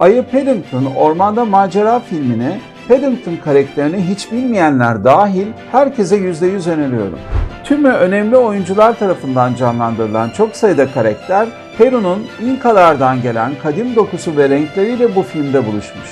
Ayı Paddington Ormanda Macera filmini Paddington karakterini hiç bilmeyenler dahil herkese %100 öneriyorum. Tümü önemli oyuncular tarafından canlandırılan çok sayıda karakter, Peru'nun İnkalardan gelen kadim dokusu ve renkleriyle bu filmde buluşmuş.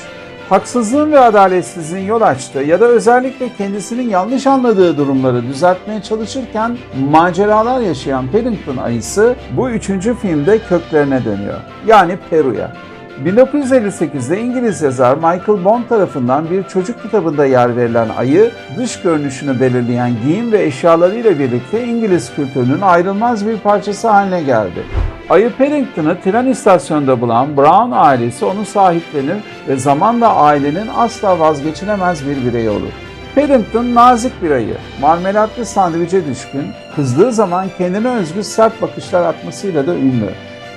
Haksızlığın ve adaletsizliğin yol açtığı ya da özellikle kendisinin yanlış anladığı durumları düzeltmeye çalışırken maceralar yaşayan Paddington ayısı bu üçüncü filmde köklerine dönüyor. Yani Peru'ya. 1958'de İngiliz yazar Michael Bond tarafından bir çocuk kitabında yer verilen ayı, dış görünüşünü belirleyen giyim ve eşyalarıyla birlikte İngiliz kültürünün ayrılmaz bir parçası haline geldi. Ayı Paddington'ı tren istasyonunda bulan Brown ailesi onu sahiplenir ve zamanla ailenin asla vazgeçilemez bir bireyi olur. Paddington nazik bir ayı, marmelatlı sandviçe düşkün, kızdığı zaman kendine özgü sert bakışlar atmasıyla da ünlü.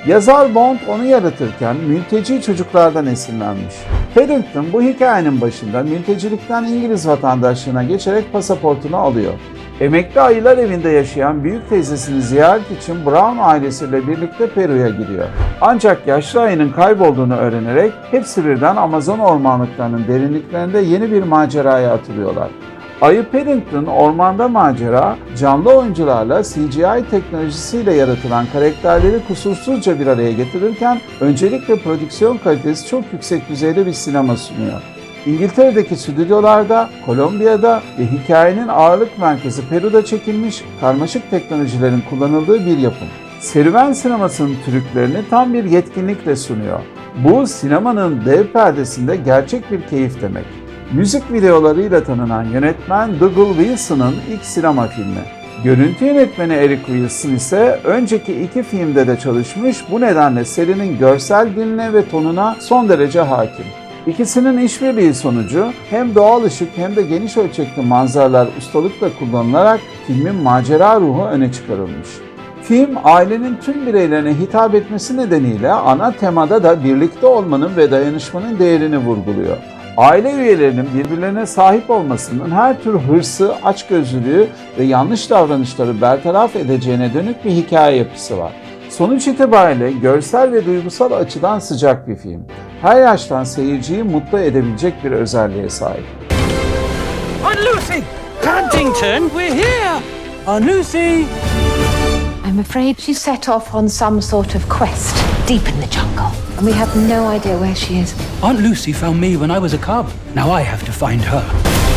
Yazar Bond onu yaratırken mülteci çocuklardan esinlenmiş. Paddington bu hikayenin başında mültecilikten İngiliz vatandaşlığına geçerek pasaportunu alıyor. Emekli ayılar evinde yaşayan büyük teyzesini ziyaret için Brown ailesiyle birlikte Peru'ya gidiyor. Ancak yaşlı ayının kaybolduğunu öğrenerek hepsi birden Amazon ormanlıklarının derinliklerinde yeni bir maceraya atılıyorlar. Ayı Paddington Ormanda Macera, canlı oyuncularla CGI teknolojisiyle yaratılan karakterleri kusursuzca bir araya getirirken öncelikle prodüksiyon kalitesi çok yüksek düzeyde bir sinema sunuyor. İngiltere'deki stüdyolarda, Kolombiya'da ve hikayenin ağırlık merkezi Peru'da çekilmiş karmaşık teknolojilerin kullanıldığı bir yapım. Serüven sinemasının trüklerini tam bir yetkinlikle sunuyor. Bu sinemanın dev perdesinde gerçek bir keyif demek. Müzik videolarıyla tanınan yönetmen Dougal Wilson'ın ilk sinema filmi. Görüntü yönetmeni Eric Wilson ise önceki iki filmde de çalışmış bu nedenle serinin görsel diline ve tonuna son derece hakim. İkisinin işbirliği sonucu hem doğal ışık hem de geniş ölçekli manzaralar ustalıkla kullanılarak filmin macera ruhu öne çıkarılmış. Film ailenin tüm bireylerine hitap etmesi nedeniyle ana temada da birlikte olmanın ve dayanışmanın değerini vurguluyor. Aile üyelerinin birbirlerine sahip olmasının her tür hırsı, açgözlülüğü ve yanlış davranışları bertaraf edeceğine dönük bir hikaye yapısı var. Sonuç itibariyle görsel ve duygusal açıdan sıcak bir film. Her yaştan seyirciyi mutlu edebilecek bir özelliğe sahip. Aunt Lucy! Huntington, we're here! Aunt Lucy! I'm afraid she set off on some sort of quest deep in the jungle, and we have no idea where she is. Aunt Lucy found me when I was a cub. Now I have to find her.